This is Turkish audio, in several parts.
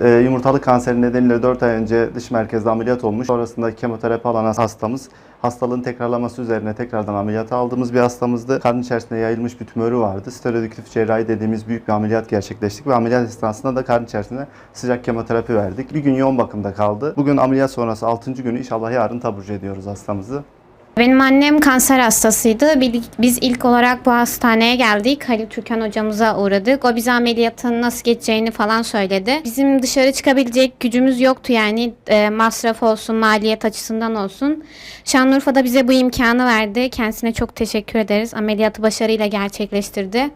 Ee, yumurtalık kanseri nedeniyle 4 ay önce dış merkezde ameliyat olmuş. Sonrasında kemoterapi alan hastamız hastalığın tekrarlaması üzerine tekrardan ameliyata aldığımız bir hastamızdı. Karın içerisinde yayılmış bir tümörü vardı. Stereodüktif cerrahi dediğimiz büyük bir ameliyat gerçekleştik ve ameliyat esnasında da karın içerisinde sıcak kemoterapi verdik. Bir gün yoğun bakımda kaldı. Bugün ameliyat sonrası 6. günü inşallah yarın taburcu ediyoruz hastamızı. Benim annem kanser hastasıydı. Biz ilk olarak bu hastaneye geldik. Halil Türkan hocamıza uğradık. O bize ameliyatın nasıl geçeceğini falan söyledi. Bizim dışarı çıkabilecek gücümüz yoktu yani e, masraf olsun, maliyet açısından olsun. Şanlıurfa'da bize bu imkanı verdi. Kendisine çok teşekkür ederiz. Ameliyatı başarıyla gerçekleştirdi.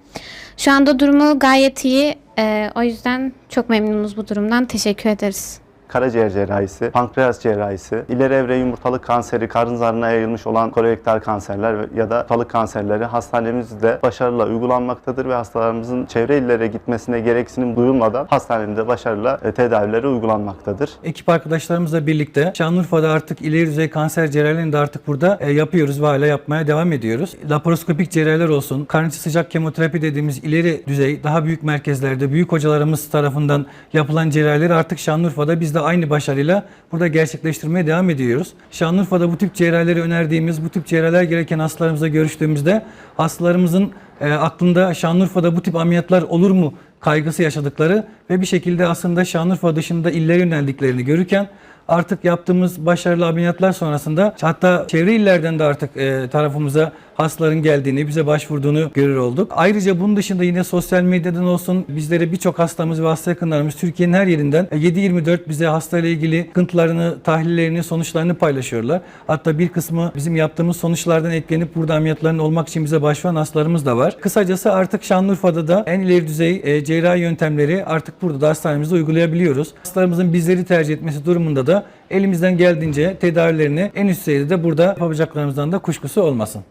Şu anda durumu gayet iyi. E, o yüzden çok memnunuz bu durumdan. Teşekkür ederiz. Karaciğer cerrahisi, pankreas cerrahisi, ileri evre yumurtalık kanseri, karın zarına yayılmış olan kolorektal kanserler ya da yumurtalık kanserleri hastanemizde başarıyla uygulanmaktadır ve hastalarımızın çevre illere gitmesine gereksinim duyulmadan hastanemizde başarıyla e, tedavileri uygulanmaktadır. Ekip arkadaşlarımızla birlikte Şanlıurfa'da artık ileri düzey kanser cerrahilerini de artık burada e, yapıyoruz ve hala yapmaya devam ediyoruz. Laparoskopik cerrahiler olsun, karın içi sıcak kemoterapi dediğimiz ileri düzey, daha büyük merkezlerde, büyük hocalarımız tarafından yapılan cerrahileri artık Şanlıurfa'da biz de aynı başarıyla burada gerçekleştirmeye devam ediyoruz. Şanlıurfa'da bu tip cerrahileri önerdiğimiz, bu tip cerrahiler gereken hastalarımızla görüştüğümüzde hastalarımızın e, aklında Şanlıurfa'da bu tip ameliyatlar olur mu kaygısı yaşadıkları ve bir şekilde aslında Şanlıurfa dışında illere yöneldiklerini görürken artık yaptığımız başarılı ameliyatlar sonrasında hatta çevre illerden de artık e, tarafımıza hastaların geldiğini, bize başvurduğunu görür olduk. Ayrıca bunun dışında yine sosyal medyadan olsun bizlere birçok hastamız ve hasta yakınlarımız Türkiye'nin her yerinden e, 7-24 bize hastayla ilgili sıkıntılarını, tahlillerini, sonuçlarını paylaşıyorlar. Hatta bir kısmı bizim yaptığımız sonuçlardan etkilenip burada ameliyatların olmak için bize başvuran hastalarımız da var. Kısacası artık Şanlıurfa'da da en ileri düzey e, cerrahi yöntemleri artık burada da hastanemizde uygulayabiliyoruz. Hastalarımızın bizleri tercih etmesi durumunda da elimizden geldiğince tedavilerini en üst seviyede burada yapabileceklerimizden de kuşkusu olmasın.